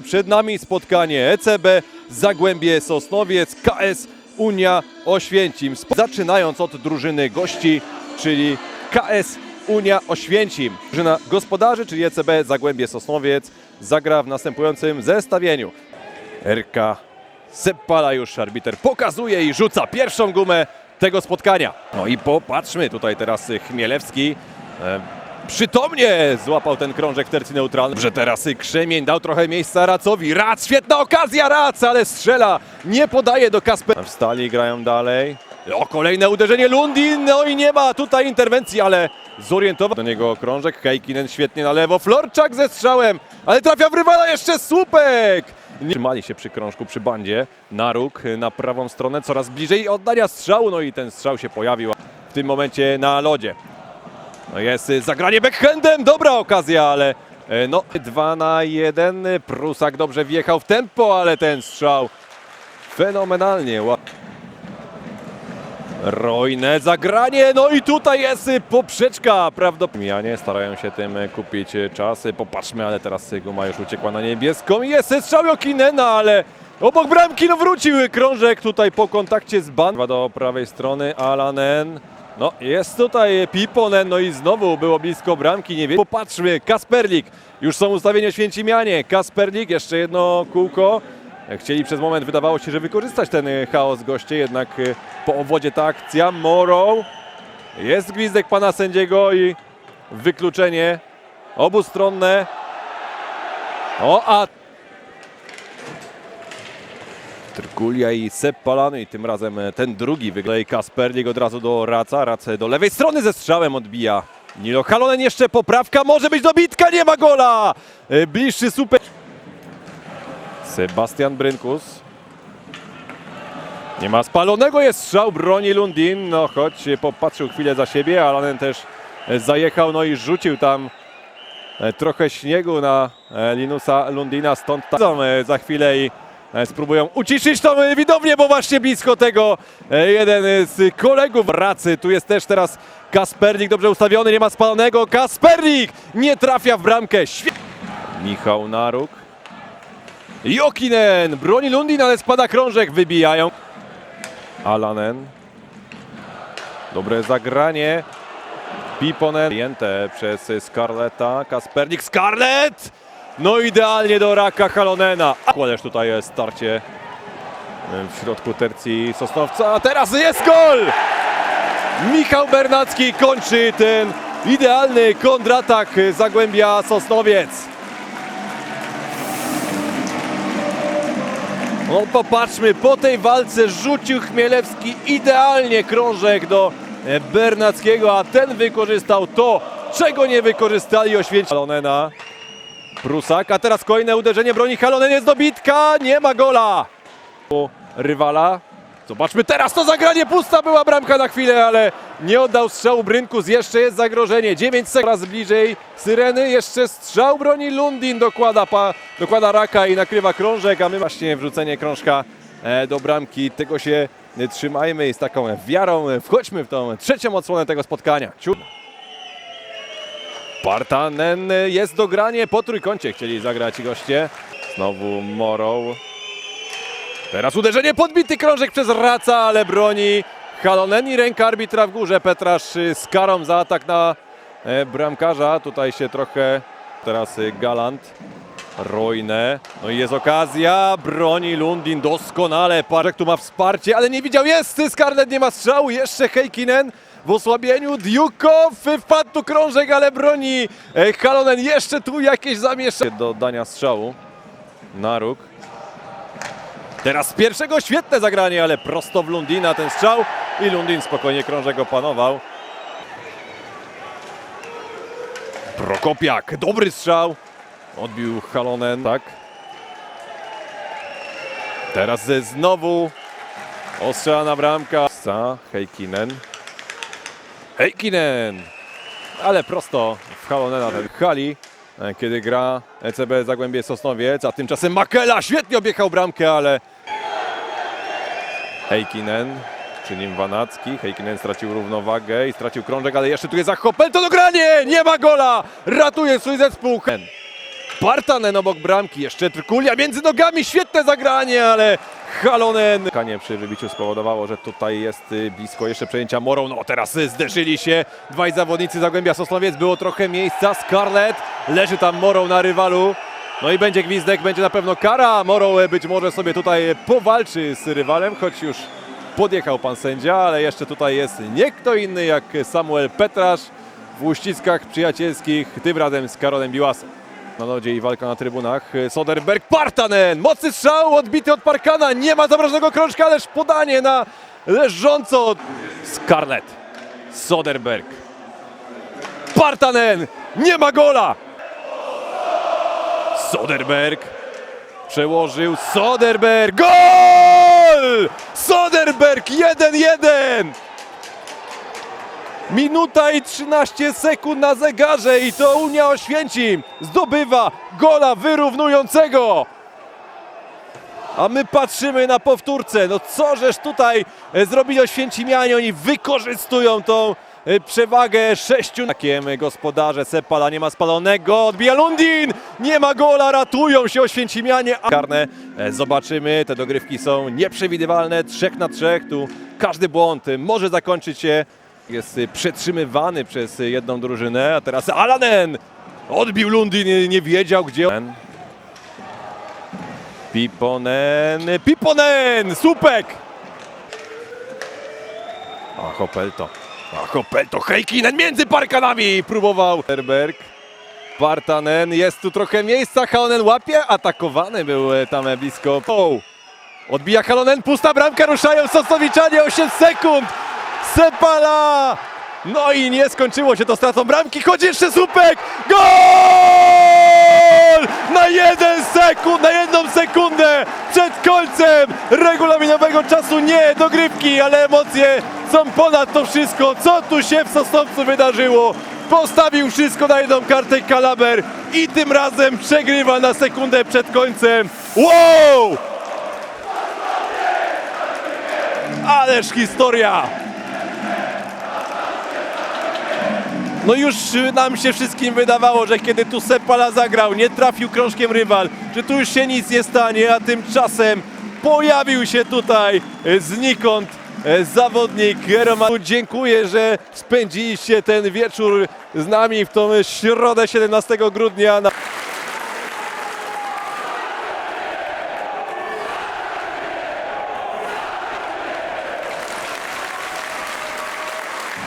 Przed nami spotkanie ECB, Zagłębie Sosnowiec, KS Unia Oświęcim. Zaczynając od drużyny gości, czyli KS Unia Oświęcim. Drużyna gospodarzy, czyli ECB Zagłębie Sosnowiec, zagra w następującym zestawieniu. RK Seppala już arbiter pokazuje i rzuca pierwszą gumę tego spotkania. No i popatrzmy tutaj teraz Chmielewski. Przytomnie złapał ten krążek w tercji neutralnej. Że teraz Krzemień dał trochę miejsca Racowi. Rac, świetna okazja Rac, ale strzela. Nie podaje do Kasper. Wstali, grają dalej. O, kolejne uderzenie Lundin. No i nie ma tutaj interwencji, ale zorientował do niego krążek. Kejkinen świetnie na lewo. Florczak ze strzałem, ale trafia w rywala jeszcze słupek. Nie trzymali się przy krążku, przy bandzie. Naróg na prawą stronę, coraz bliżej oddania strzału. No i ten strzał się pojawił w tym momencie na lodzie. No jest y, zagranie backhandem, dobra okazja, ale e, no 2 na 1. Prusak dobrze wjechał w tempo, ale ten strzał fenomenalnie. Rojne zagranie, no i tutaj jest y, poprzeczka, prawdopodobnie. Mijanie starają się tym y, kupić y, czas. Y, Popatrzmy, ale teraz y, guma już uciekła na niebieską. Jest y, strzał Jokinena, ale obok bramki no wrócił y, krążek tutaj po kontakcie z ban. Do prawej strony Alanen. No, jest tutaj Piponen, no i znowu było blisko bramki, nie wiem. Popatrzmy, Kasperlik, już są ustawienia Święcimianie. Kasperlik, jeszcze jedno kółko. Chcieli przez moment, wydawało się, że wykorzystać ten y, chaos goście, jednak y, po obwodzie ta akcja. Morrow, jest gwizdek pana sędziego i wykluczenie obustronne. O, a Trkulia i Seppalany i tym razem e, ten drugi wygląda Kasperlik od razu do Raca, Rac do lewej strony ze strzałem odbija. Nilo Halonen jeszcze poprawka, może być dobitka, nie ma gola! E, Bliższy super. Sebastian Brynkus. Nie ma spalonego, jest strzał, broni Lundin, no choć e, popatrzył chwilę za siebie, Alanen też e, zajechał, no i rzucił tam e, trochę śniegu na e, Linusa Lundina, stąd tam e, za chwilę i e, spróbują uciszyć tą widownię, bo właśnie blisko tego e, jeden z kolegów Racy. Tu jest też teraz Kasperlik, dobrze ustawiony, nie ma spalonego. Kasperlik nie trafia w bramkę. Świe- Michał Naruk. Jokinen broni Lundin, ale spada krążek, wybijają. Alanen. Dobre zagranie. Piponen. Jęte przez Scarletta. Kaspernik. Scarlett! No idealnie do raka Halonena. Kładziesz tutaj jest starcie w środku tercji Sosnowca. A teraz jest gol! Michał Bernacki kończy ten idealny kontratak Zagłębia Sosnowiec. No popatrzmy, po tej walce rzucił Chmielewski idealnie krążek do e, Bernackiego, a ten wykorzystał to, czego nie wykorzystali Oświęcim. Halonena, Prusak, a teraz kolejne uderzenie broni Halonen, jest dobitka, nie ma gola. Rywala. Zobaczmy teraz to zagranie, pusta była bramka na chwilę, ale nie oddał strzału Brynkus, jeszcze jest zagrożenie, 9 sekund, coraz bliżej Syreny, jeszcze strzał broni Lundin, dokłada, pa, dokłada raka i nakrywa krążek, a my właśnie wrzucenie krążka e, do bramki, tego się trzymajmy i z taką wiarą wchodźmy w tą trzecią odsłonę tego spotkania. Ciu. Partanen jest do grania po trójkącie, chcieli zagrać goście. Znowu Morrow. Teraz uderzenie, podbity krążek przez Raca, ale broni Halonen i ręka arbitra w górze. Petrasz z karą za atak na e, bramkarza. Tutaj się trochę teraz Galant. Rojne. No i jest okazja. Broni Lundin doskonale. Parzek tu ma wsparcie, ale nie widział. Jest Scarlett, nie ma strzału. Jeszcze Heikkinen w osłabieniu. Diukow wpadł tu krążek, ale broni e, Halonen. Jeszcze tu jakieś zamieszanie do dania strzału. Naruk. Teraz pierwszego świetne zagranie, ale prosto w Lundina ten strzał i Lundin spokojnie krążek opanował. Prokopiak, dobry strzał. Odbił Halonen, tak. Teraz znowu ostrzelana bramka. Za Heikkinen. Heikkinen! Ale prosto w Halonena hali, e, kiedy gra ECB Zagłębie Sosnowiec, a tymczasem Makela świetnie objechał bramkę, ale Heikkinen, czy nim Wanacki. Heikkinen stracił równowagę i stracił krążek, ale jeszcze tu jest Zachopel, to dogranie! Nie ma gola! Ratuje swój zespół! Partanen obok bramki, jeszcze Trkulia między nogami, świetne zagranie, ale Halonen. Kanie przy wybiciu spowodowało, że tutaj jest y, blisko jeszcze przejęcia Morą. No teraz zderzyli się dwaj zawodnicy Zagłębia Sosnowiec, było trochę miejsca. Scarlett leży tam Morą na rywalu. No i będzie gwizdek, będzie na pewno kara. Morą być może sobie tutaj powalczy z rywalem, choć już podjechał pan sędzia, ale jeszcze tutaj jest nie kto inny jak Samuel Petrasz w uściskach przyjacielskich, tym razem z Karolem Biłasem. Na lodzie i walka na trybunach. Soderberg, Partanen, mocny strzał, odbity od Parkana, nie ma zamrożonego krążka, ależ podanie na leżąco. Scarlett, Soderberg, Partanen, nie ma gola. Soderberg, przełożył, Soderberg, gol! Soderberg, 1-1! Minuta i 13 sekund na zegarze i to Unia Oświęcim zdobywa gola wyrównującego. A my patrzymy na powtórce. No co żeż tutaj e, zrobili Oświęcimianie? Oni wykorzystują tą e, przewagę sześciu. Takiem gospodarze Sepala nie ma spalonego. Odbija Lundin. Nie ma gola. Ratują się Oświęcimianie. Karne e, zobaczymy. Te dogrywki są nieprzewidywalne. Trzech na trzech. Tu każdy błąd może zakończyć się jest y, przetrzymywany przez y, jedną drużynę, a teraz Alanen odbił Lundy, nie, nie wiedział gdzie. Piponen, Piponen, Supek! A Hopelto, a Hopelto, Heikkinen między parkanami próbował. Herberg, Partanen, jest tu trochę miejsca, Halonen łapie, atakowany był e, tam blisko. O! Odbija Halonen, pusta bramka, ruszają Sosnowiczanie, 8 sekund! Sepala! No i nie skończyło się to stratą bramki, chodzi jeszcze Supek! Gol! Na jeden sekund, na jedną sekundę przed końcem regulaminowego czasu nie dogrywki, ale emocje są ponad to wszystko. Co tu się w Sosnowcu wydarzyło? Postawił wszystko na jedną kartę Kalaber i tym razem przegrywa na sekundę przed końcem. Wow! Ależ historia! No już nam się wszystkim wydawało, że kiedy tu Sepala zagrał, nie trafił krążkiem rywal, że tu już się nic nie stanie, a tymczasem pojawił się tutaj znikąd y, zawodnik Romanu. Dziękuję, że spędziliście ten wieczór z nami w tą środę 17 grudnia.